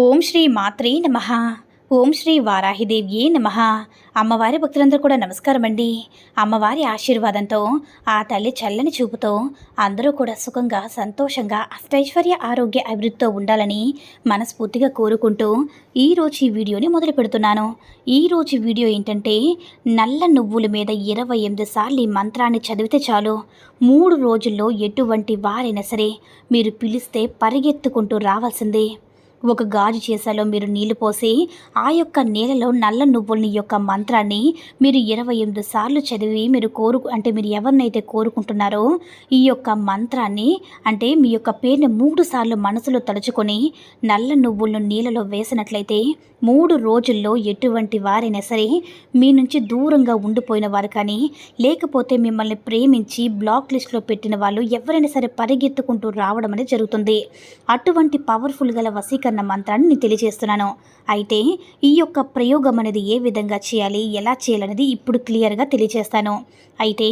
ఓం శ్రీ మాత్రే నమ. ఓం శ్రీ వారాహిదేవ్యే నమ. అమ్మవారి భక్తులందరూ కూడా నమస్కారం అండి. అమ్మవారి ఆశీర్వాదంతో ఆ తల్లి చల్లని చూపుతో అందరూ కూడా సుఖంగా సంతోషంగా అష్టైశ్వర్య ఆరోగ్య అభివృద్ధితో ఉండాలని మనస్ఫూర్తిగా కోరుకుంటూ ఈరోజు ఈ వీడియోని మొదలు పెడుతున్నాను. ఈరోజు వీడియో ఏంటంటే నల్ల నువ్వుల మీద ఇరవై ఎనిమిది సార్లు ఈ మంత్రాన్ని చదివితే చాలు. మూడు రోజుల్లో ఎటువంటి వారైనా సరే మీరు పిలిస్తే పరిగెత్తుకుంటూ రావాల్సిందే. ఒక గాజు చేసాలో మీరు నీళ్ళు పోసి ఆ యొక్క నీళ్ళలో నల్ల నువ్వుల్ని యొక్క మంత్రాన్ని మీరు ఇరవై ఎనిమిది సార్లు చదివి మీరు కోరు అంటే మీరు ఎవరినైతే కోరుకుంటున్నారో ఈ యొక్క మంత్రాన్ని అంటే మీ యొక్క పేరుని మూడు సార్లు మనసులో తలుచుకొని నల్ల నువ్వులను నీళ్ళలో వేసినట్లయితే మూడు రోజుల్లో ఎటువంటి వారైనా సరే మీ నుంచి దూరంగా ఉండిపోయిన వారు కానీ లేకపోతే మిమ్మల్ని ప్రేమించి బ్లాక్ లిస్ట్లో పెట్టిన వాళ్ళు ఎవరైనా సరే పరిగెత్తుకుంటూ రావడం అనేది జరుగుతుంది. అటువంటి పవర్ఫుల్ గల వసీకరణ వశీకరణ మంత్రాన్ని నేను తెలియజేస్తున్నాను. అయితే ఈ యొక్క ప్రయోగం అనేది ఏ విధంగా చేయాలి ఎలా చేయాలనేది ఇప్పుడు క్లియర్గా తెలియజేస్తాను. అయితే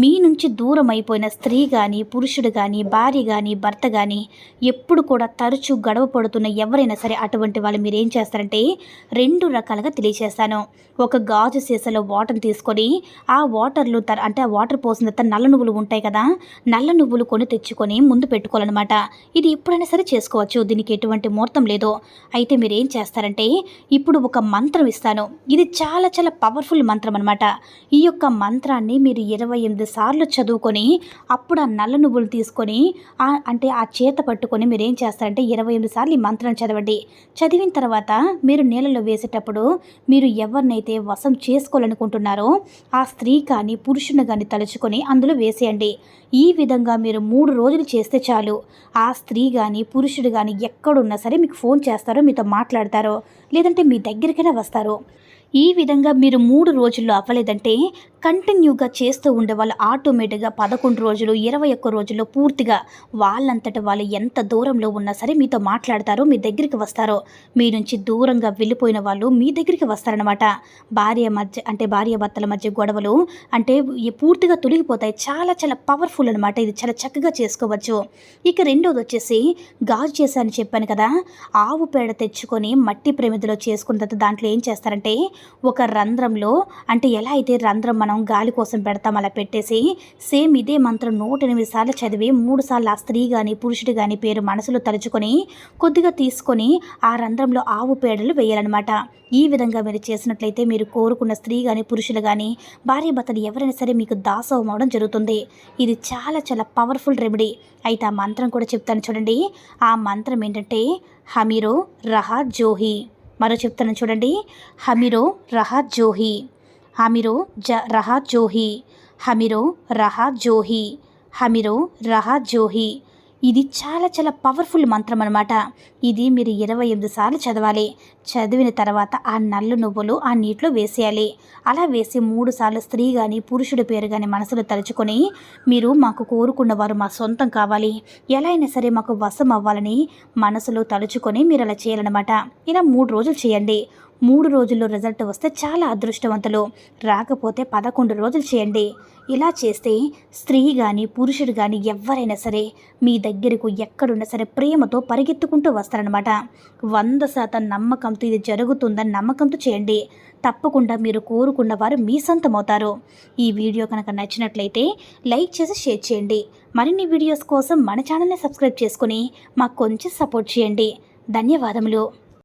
మీ నుంచి దూరం అయిపోయిన స్త్రీ కానీ పురుషుడు కానీ భార్య కానీ భర్త కానీ ఎప్పుడు కూడా తరచూ గడవ పడుతున్న ఎవరైనా సరే అటువంటి వాళ్ళు మీరు ఏం చేస్తారంటే రెండు రకాలుగా తెలియజేస్తాను. ఒక గాజు సీసాలో వాటర్ తీసుకొని ఆ వాటర్లో తర్ అంటే ఆ వాటర్ పోసిన తర్వాత నల్ల నువ్వులు ఉంటాయి కదా నల్ల నువ్వులు కొని తెచ్చుకొని ముందు పెట్టుకోవాలన్నమాట. ఇది ఎప్పుడైనా సరే చేసుకోవచ్చు. దీనికి ఎటువంటి ముహూర్తం లేదు అయితే మీరు ఏం చేస్తారంటే ఇప్పుడు ఒక మంత్రం ఇస్తాను. ఇది చాలా చాలా పవర్ఫుల్ మంత్రం అనమాట ఈ యొక్క మంత్రాన్ని మీరు ఇరవై ఎనిమిది సార్లు చదువుకొని అప్పుడు ఆ నల్ల నువ్వులు తీసుకొని అంటే ఆ చేత పట్టుకొని మీరు ఏం చేస్తారంటే ఇరవై ఎనిమిది సార్లు ఈ మంత్రం చదవండి. చదివిన తర్వాత మీరు నీళ్ళలో వేసేటప్పుడు మీరు ఎవరినైతే వశం చేసుకోవాలనుకుంటున్నారో ఆ స్త్రీ కానీ పురుషుని కానీ తలుచుకొని అందులో వేసేయండి. ఈ విధంగా మీరు మూడు రోజులు చేస్తే చాలు. ఆ స్త్రీ కానీ పురుషుడు కానీ ఎక్కడున్నా సరే మీకు ఫోన్ చేస్తారో మీతో మాట్లాడతారో లేదంటే మీ దగ్గరికైనా వస్తారు. ఈ విధంగా మీరు మూడు రోజుల్లో అవ్వలేదంటే కంటిన్యూగా చేస్తూ ఉండే వాళ్ళు ఆటోమేటిక్గా పదకొండు రోజులు ఇరవై ఒక్క రోజుల్లో పూర్తిగా వాళ్ళంతట వాళ్ళు ఎంత దూరంలో ఉన్నా సరే మీతో మాట్లాడతారో మీ దగ్గరికి వస్తారో మీ నుంచి దూరంగా వెళ్ళిపోయిన వాళ్ళు మీ దగ్గరికి వస్తారనమాట భార్య మధ్య అంటే భార్య భర్తల మధ్య గొడవలు అంటే పూర్తిగా తొలగిపోతాయి. చాలా చాలా పవర్ఫుల్ అనమాట ఇది చాలా చక్కగా చేసుకోవచ్చు. ఇక రెండోది వచ్చేసి గాజు చేశాను చెప్పాను కదా ఆవు పేడ తెచ్చుకొని మట్టి ప్రమిదిలో చేసుకున్న తర్వాత దాంట్లో ఏం చేస్తారంటే ఒక రంధ్రంలో అంటే ఎలా అయితే రంధ్రం మనం గాలి కోసం పెడతాం అలా పెట్టేసి సేమ్ ఇదే మంత్రం నూట ఎనిమిది సార్లు చదివి మూడు సార్లు ఆ స్త్రీ కానీ పురుషుడు కానీ పేరు మనసులో తలుచుకొని కొద్దిగా తీసుకొని ఆ రంధ్రంలో ఆవు పేడలు వేయాలన్నమాట. ఈ విధంగా మీరు చేసినట్లయితే మీరు కోరుకున్న స్త్రీ కానీ పురుషులు కానీ భార్య భర్తలు ఎవరైనా సరే మీకు దాసవం అవడం జరుగుతుంది. ఇది చాలా చాలా పవర్ఫుల్ రెమెడీ. అయితే ఆ మంత్రం కూడా చెప్తాను చూడండి. ఆ మంత్రం ఏంటంటే హమీరో రహా జోహి. మరో చెప్తాను చూడండి. హమిరో రహా జోహి. హమిరో జ రహా జోహి. హమిరో రహా జోహి. హమిరో రహా జోహి. ఇది చాలా చాలా పవర్ఫుల్ మంత్రం అనమాట ఇది మీరు ఇరవై ఎనిమిది సార్లు చదవాలి. చదివిన తర్వాత ఆ నల్లు నువ్వులు ఆ నీటిలో వేసేయాలి. అలా వేసి మూడు సార్లు స్త్రీ కానీ పురుషుడి పేరు కానీ మనసులో తలుచుకొని మీరు మాకు కోరుకున్న వారు మా సొంతం కావాలి. ఎలా అయినా సరే మాకు వశం అవ్వాలని మనసులో తలుచుకొని మీరు అలా చేయాలన్నమాట. ఇలా మూడు రోజులు చేయండి. మూడు రోజుల్లో రిజల్ట్ వస్తే చాలా అదృష్టవంతులు. రాకపోతే పదకొండు రోజులు చేయండి. ఇలా చేస్తే స్త్రీ కానీ పురుషుడు కానీ ఎవరైనా సరే మీ దగ్గరకు ఎక్కడున్నా సరే ప్రేమతో పరిగెత్తుకుంటూ వస్తారనమాట వంద శాతం నమ్మకంతో ఇది జరుగుతుందని నమ్మకంతో చేయండి. తప్పకుండా మీరు కోరుకున్న వారు మీ సొంతమవుతారు. ఈ వీడియో కనుక నచ్చినట్లయితే లైక్ చేసి షేర్ చేయండి. మరిన్ని వీడియోస్ కోసం మన ఛానల్ని సబ్స్క్రైబ్ చేసుకుని మాకు కొంచెం సపోర్ట్ చేయండి. ధన్యవాదములు.